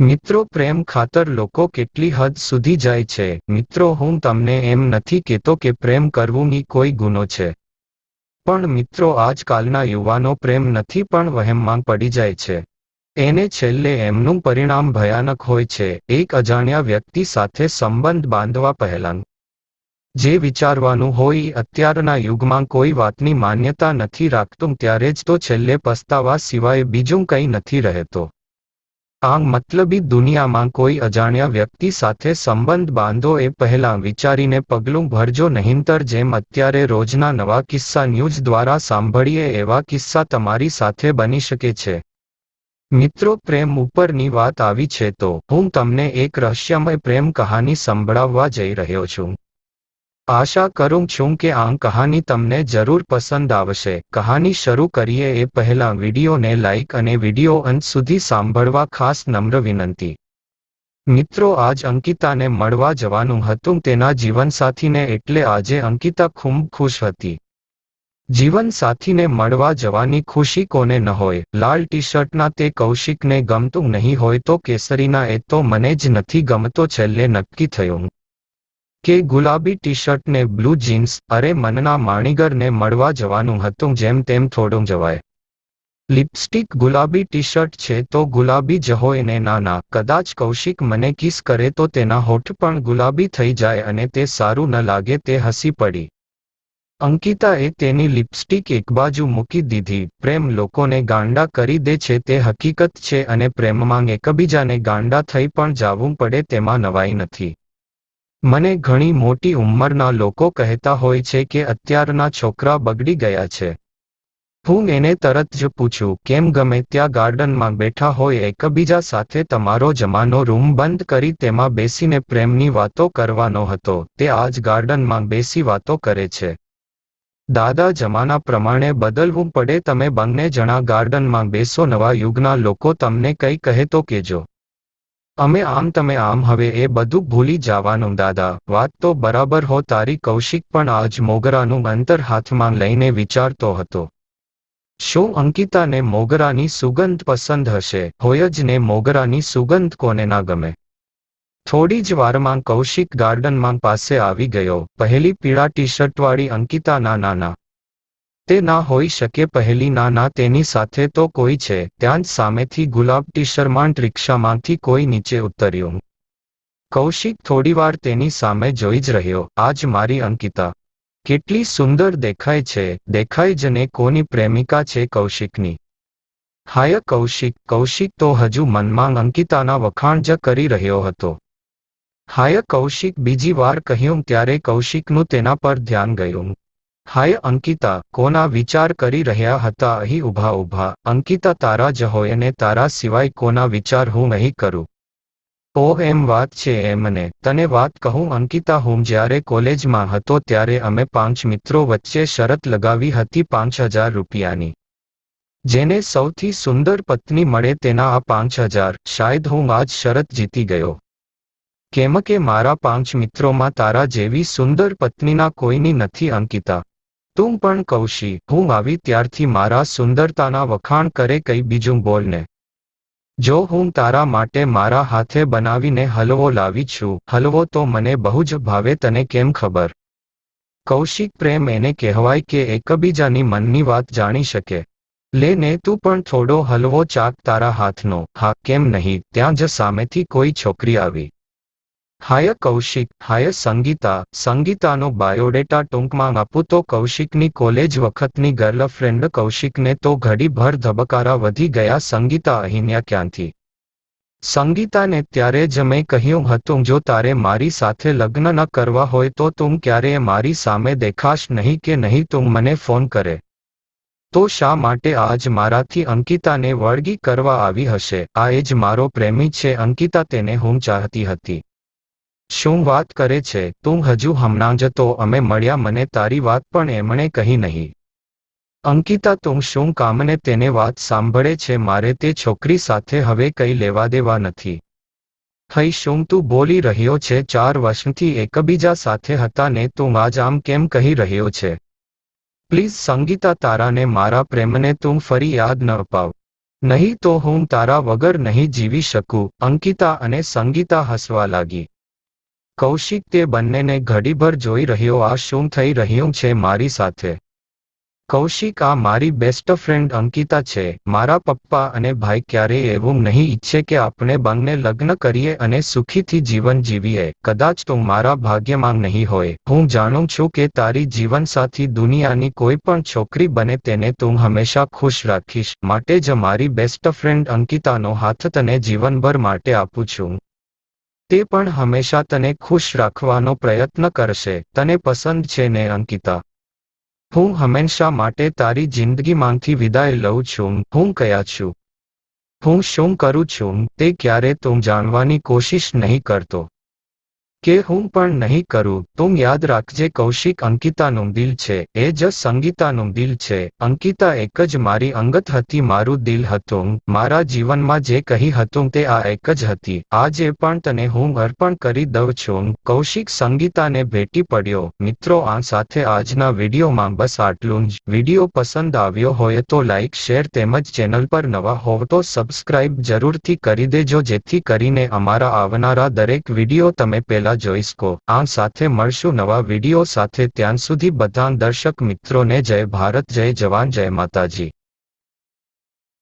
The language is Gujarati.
મિત્રો, પ્રેમ ખાતર લોકો કેટલી હદ સુધી જાય છે? મિત્રો, હું તમને એમ નથી કહેતો કે પ્રેમ કરવું ની કોઈ ગુનો છે. પણ મિત્રો, આજકાલના યુવાનો પ્રેમ નથી પણ વહેમમાં પડી જાય છે. એને છેલ્લે એમનું પરિણામ ભયાનક હોય છે. એક અજાણ્યા વ્યક્તિ સાથે સંબંધ બાંધવા પહેલાં. જે વિચારવાનું હોય, અત્યારના યુગમાં કોઈ વાતની માન્યતા નથી રાખતું, ત્યારે જ તો છેલ્લે પસ્તાવા સિવાય બીજું કંઈ નથી રહેતો. આ મતલબી દુનિયામાં કોઈ અજાણ્યા વ્યક્તિ સાથે સંબંધ બાંધો એ પહેલાં વિચારીને પગલું ભરજો નહીંતર જેમ અત્યારે રોજના નવા કિસ્સા ન્યૂઝ દ્વારા સાંભળીએ એવા કિસ્સા તમારી સાથે બની શકે છે. મિત્રો, પ્રેમ ઉપરની વાત આવી છે તો હું તમને એક રહસ્યમય પ્રેમ કહાની સંભળાવવા જઈ રહ્યો છું. આશા કરું છું કે આ કહાની તમને જરૂર પસંદ આવશે. કહાની શરૂ કરીએ એ પહેલા વિડીયોને લાઇક અને વીડિયો અંત સુધી સાંભળવા ખાસ નમ્ર વિનંતી. મિત્રો, આજ અંકિતાને મળવા જવાનું હતું તેના જીવનસાથીને એટલે આજે અંકિતા ખૂબ ખુશ હતી. જીવનસાથીને મળવા જવાની ખુશી કોને ન હોય? લાલ ટી શર્ટના તે કૌશિકને ગમતું નહીં હોય તો કેસરીના એ તો મને જ નથી ગમતો છેલ્લે નક્કી થયું. કે ગુલાબી ટી શર્ટને બ્લુ જીન્સ અરે મનના માણીગરને મળવા જવાનું હતું જેમ તેમ થોડું જવાય. લિપસ્ટિક ગુલાબી ટી શર્ટ છે તો ગુલાબી જ હોય ને ના ના કદાચ કૌશિક મને કિસ કરે તો તેના હોઠ પણ ગુલાબી થઈ જાય અને તે સારું ન લાગે તે હસી પડી. અંકિતાએ તેની લિપસ્ટિક એક બાજુ મૂકી દીધી, પ્રેમ લોકોને ગાંડા કરી દે છે તે હકીકત છે અને પ્રેમમાં એકબીજાને ગાંડા થઈ પણ જાવું પડે તેમાં નવાઈ નથી. મને ઘણી મોટી ઉંમરના લોકો કહેતા હોય છે કે અત્યારના છોકરા બગડી ગયા છે. હું એને તરત જ પૂછું, કેમ ગમે ત્યાં ગાર્ડનમાં બેઠા હોય, એકબીજા સાથે તમારો જમાનો રૂમ બંધ કરી તેમાં બેસીને પ્રેમની વાતો કરવાનો હતો, તે આજ ગાર્ડનમાં બેસી વાતો કરે છે. દાદા, જમાના પ્રમાણે બદલવું પડે, તમે બંને જણા ગાર્ડનમાં બેસો, નવા યુગના લોકો તમને કંઈ કહે તો કેજો અમે આમ તમે આમ હવે એ બધું ભૂલી જવાનું દાદા. વાત તો બરાબર હો, તારી કૌશિક પણ આજ મોગરાનું અંતર હાથમાં લઈને વિચારતો હતો. શું અંકિતાને મોગરાની સુગંધ પસંદ હશે? હોય જ ને મોગરાની સુગંધ કોને ના ગમે? થોડી જ વારમાં કૌશિક ગાર્ડનમાં પાસે આવી ગયો. પહેલી પીળા ટી શર્ટવાળી અંકિતાના નાના તે ના હોઈ શકે પહેલી ના ના તેની સાથે તો કોઈ છે. ત્યાં જ સામેથી ગુલાબ ટી શર્માન્ટ રિક્ષામાંથી કોઈ નીચે ઉતર્યું. કૌશિક થોડીવાર તેની સામે જોઈ જ રહ્યો. આજ મારી અંકિતા. કેટલી સુંદર દેખાય છે. દેખાય જ ને કોની પ્રેમિકા છે કૌશિકની. હાય કૌશિક. કૌશિક તો હજુ મનમાં અંકિતાના વખાણ જ કરી રહ્યો હતો. હાય કૌશિક. બીજી વાર કહ્યું ત્યારે કૌશિકનું તેના પર ધ્યાન ગયું. હાય અંકિતા, કોના વિચાર કરી રહ્યા હતા? અહીં ઊભા ઊભા. અંકિતા, તારા જ હોય અને તારા સિવાય કોના વિચાર હું નહીં કરું? ઓ એમ વાત છે એમને. તને વાત કહું, અંકિતા, હું જ્યારે કોલેજમાં હતો ત્યારે અમે પાંચ મિત્રો વચ્ચે શરત લગાવી હતી પાંચ હજાર રૂપિયાની. જેને સૌથી સુંદર પત્ની મળે તેના આ પાંચ હજાર. શાયદ હું આજ શરત જીતી ગયો. કેમ કે મારા પાંચ મિત્રોમાં તારા જેવી સુંદર પત્નીના કોઈની નથી અંકિતા. તું પણ કૌશી, હું આવી ત્યારથી મારા સુંદરતાના વખાણ કરે કઈ બીજું બોલને. જો હું તારા માટે મારા હાથે બનાવીને હલવો લાવી છું, હલવો તો મને બહુ જ ભાવે તને કેમ ખબર? કૌશિક પ્રેમ એને કહેવાય કે એકબીજાની મનની વાત જાણી શકે. લે ને તું પણ થોડો હલવો ચાક તારા હાથનો. હા, કેમ નહીં, ત્યાં જ સામેથી કોઈ છોકરી આવી. Hi Kaushik, hi Sangeeta. સંગીતાનો biodata ટૂંકમાં આપું તો કૌશિકની કોલેજ વખતની ગર્લફ્રેન્ડ કૌશિકને તો ઘડીભર ધબકારા વધી ગયા સંગીતા અહીન્યા ક્યાંથી? સંગીતાને ત્યારે જ મેં કહ્યું હતું, જો તારે મારી સાથે લગ્ન ન કરવા હોય તો તું ક્યારેય મારી સામે દેખાશ નહીં કે નહીં તું મને ફોન કરે. તો શા માટે આજ મારાથી અંકિતાને વળગી કરવા આવી હશે? આ એ જ મારો પ્રેમી છે, અંકિતા તેને હું ચાહતી હતી. શું વાત કરે છે? તું હજુ હમણાં જ તો અમે મળ્યા, મને તારી વાત પણ એમણે કહી નહીં. અંકિતા, તું શું કામને તેને વાત સાંભળે છે? મારે તે છોકરી સાથે હવે કંઈ લેવા દેવા નથી. હઈ, શું તું બોલી રહ્યો છે? ચાર વર્ષથી એકબીજા સાથે હતા ને તું આજ આમ કેમ કહી રહ્યો છે? પ્લીઝ, સંગીતા, તારાને મારા પ્રેમને તું ફરી યાદ ન અપાવ. નહીં તો હું તારા વગર નહીં જીવી શકું. અંકિતા અને સંગીતા હસવા લાગી. કૌશિક, તે બંનેને ઘડીભર જોઈ રહ્યો, આ શું થઈ રહ્યું છે મારી સાથે? કૌશિક, આ મારી બેસ્ટ ફ્રેન્ડ અંકિતા છે, મારા પપ્પા અને ભાઈ ક્યારેય એવું નહીં ઈચ્છે કે આપણે બંને લગ્ન કરીએ અને સુખીથી જીવન જીવીએ. કદાચ તો મારા ભાગ્યમાં નહીં હોય. હું જાણું છું કે તારી જીવનસાથી દુનિયાની કોઈ પણ છોકરી બને તેને તું હંમેશા ખુશ રાખીશ. માટે જ મારી બેસ્ટ ફ્રેન્ડ અંકિતાનો હાથ તને જીવનભર માટે આપું છું. તે પણ હંમેશા તને ખુશ રાખવાનો પ્રયત્ન કરશે. તને પસંદ છે ને, અંકિતા? હું હંમેશા માટે તારી જિંદગીમાંથી વિદાય લઉં છું. હું કયા છું? હું શું કરું છું? તે ક્યારે તું જાણવાની કોશિશ નહીં કરતો. કે હું પણ નહીં કરું, તું યાદ રાખજે કૌશિક અંકિતાનું દિલ છે, એ જ સંગીતાનું દિલ છે. અંકિતા એક જ મારી અંગત હતી, મારું દિલ હતું, મારા જીવનમાં જે કહી હતું તે આ એક જ હતી. આજે પણ તને હું અર્પણ કરી દઉં છું. કૌશિક સંગીતાને ભેટી પડ્યો. મિત્રો, આ સાથે આજના વિડીયોમાં બસ આટલું જ. વીડિયો પસંદ આવ્યો હોય તો લાઇક શેર તેમજ ચેનલ પર નવા હોવ તો સબસ્ક્રાઇબ જરૂરથી કરી દેજો, જેથી કરીને અમારા આવનારા દરેક વીડિયો તમે પહેલા જોઈ શકો આ સાથે મળશું નવા વીડિયો સાથે. ત્યાં સુધી બધા દર્શક મિત્રોને જય ભારત, જય જવાન, જય માતાજી.